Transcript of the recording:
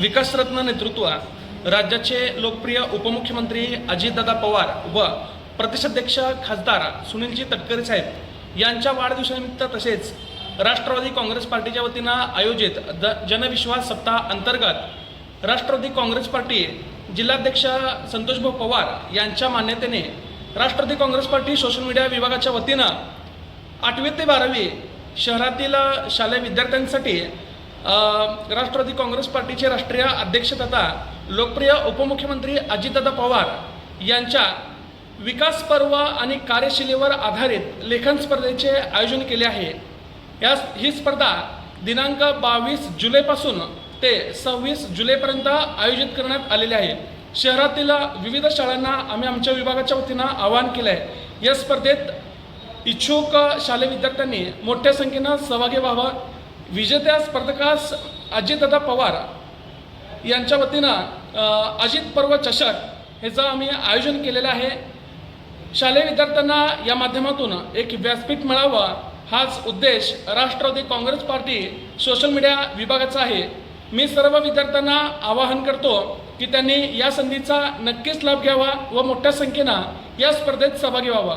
विकासरत्न नेतृत्व राज्याचे लोकप्रिय उपमुख्यमंत्री अजितदादा पवार व प्रदेशाध्यक्ष खासदार सुनीलजी तटकरे साहेब यांच्या वाढदिवसानिमित्त तसेच राष्ट्रवादी काँग्रेस पार्टीच्या वतीनं आयोजित द जनविश्वास सप्ताह अंतर्गत राष्ट्रवादी काँग्रेस पार्टी जिल्हाध्यक्ष संतोषभाऊ पवार यांच्या मान्यतेने Rashtravadi Congress party social media विभागाच्या वतीनं आठवी ते बारावी शहरातील शालेय विद्यार्थ्यांसाठी राष्ट्रवादी काँग्रेस पार्टीचे राष्ट्रीय अध्यक्ष तथा लोकप्रिय उपमुख्यमंत्री अजितदादा पवार यांच्या विकास पर्व आणि कार्यशिलेवर आधारित लेखन स्पर्धेचे आयोजन केले आहे. या ही स्पर्धा दिनांक बावीस जुलैपासून ते सव्वीस जुलैपर्यंत आयोजित करण्यात आलेले आहे. शहरातील विविध शाळांना आम्ही आमच्या विभागाच्या वतीनं आवाहन केलं आहे या स्पर्धेत इच्छुक शालेय विद्यार्थ्यांनी मोठ्या संख्येनं सहभागी व्हावं. विजेत्या स्पर्धकास अजितदादा पवार यांच्या वतीनं अजित पर्व चषक ह्याचं आम्ही आयोजन केलेलं आहे. शालेय विद्यार्थ्यांना या माध्यमातून एक व्यासपीठ मिळावं हाच उद्देश Rashtravadi Congress party social media विभागाचा आहे. मी सर्व विद्यार्थ्यांना आवाहन करतो की त्यांनी या संधीचा नक्कीच लाभ घ्यावा व मोठ्या संख्येनं या स्पर्धेत सहभागी व्हावा.